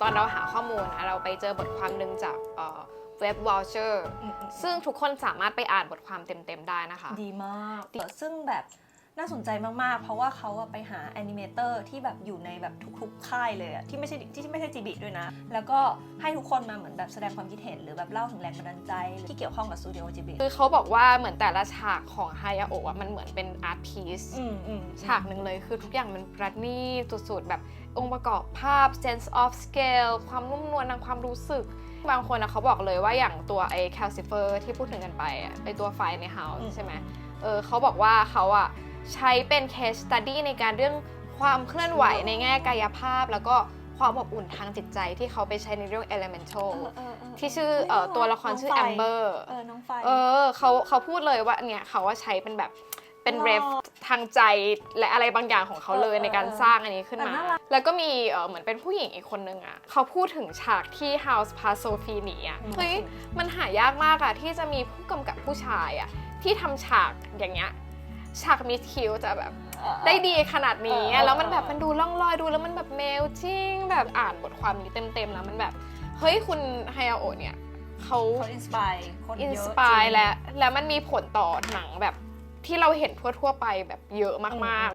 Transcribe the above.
ตอนเราหาข้อมูลนะเราไปเจอบทความหนึ่งจากเว็บ Vulture อืมอืมซึ่งทุกคนสามารถไปอ่านบทความเต็มๆได้นะคะ ดีมากเออซึ่งแบบ น่าสนใจมาก ๆ เพราะว่าเขาอะไปหาแอนิเมเตอร์ที่แบบอยู่ในแบบทุกๆ ค่ายเลยอะที่ไม่ใช่ที่ไม่ใช่จีบีด้วยนะ แล้วก็ให้ทุกคนมาเหมือนแบบแสดงความคิดเห็นหรือแบบเล่าถึงแรงบันดาลใจที่เกี่ยวข้องกับสตูดิโอจีบีคือเขาบอกว่าเหมือนแต่ละฉากของฮายาโอะมันเหมือนเป็นอาร์ตพีซอืมอืมฉากหนึ่งเลยคือทุกอย่างมันประณีตสุดๆ แบบองค์ประกอบภาพ sense of scale ความนุ่มนวลทางความรู้สึกบางคนนะเขาบอกเลยว่าอย่างตัวไอ้ calcifer ที่พูดถึงกันไปอะไอ้ตัวไฟใน house ใช่ไหมเออเขาบอกว่าเขาอะ ใช้เป็น case study ในการเรื่องความเคลื่อนไหวในแง่กายภาพ แล้วก็ความอบอุ่นทางจิตใจที่เขาไปใช้ในเรื่อง elemental เออเออเออที่ชื่อเอ่อตัวละครชื่อน้งไฟ amber เออน้องไฟเออเขาเขาพูดเลยว่าเนี่ยเขาว่าใช้เป็นแบบเป็นหรอเรฟทางใจและอะไรบางอย่างของเขาเลยเออในการเออสร้างอันนี้ขึ้นแต่มาน่ารักแล้วก็มีเออเหมือนเป็นผู้หญิงอีกคนนึงอะเขาพูดถึงฉากที่ House p a s o f i หนีอะอืมเฮ้ยมันหายากมากอะที่จะมีผู้กำกับผู้ชายอะที่ทำฉากอย่างเงี้ย ฉากมิสคิวจะแบบเออได้ดีขนาดนี้เอออะเออแล้วมันแบบเออมันดูล่องลอยดูแล้วมันแบบเมลจริงแบบอ่านบทความนี้เต็มๆแล้วมันแบบ เฮ้ยคุณไฮอาโอะเนี่ยเขาเขาอินสปายคนเยอิอะนจสริงปายและแล้วมันมีผลต่อหนังแบบที่เราเห็นทั่วๆไปแบบเยอะมาก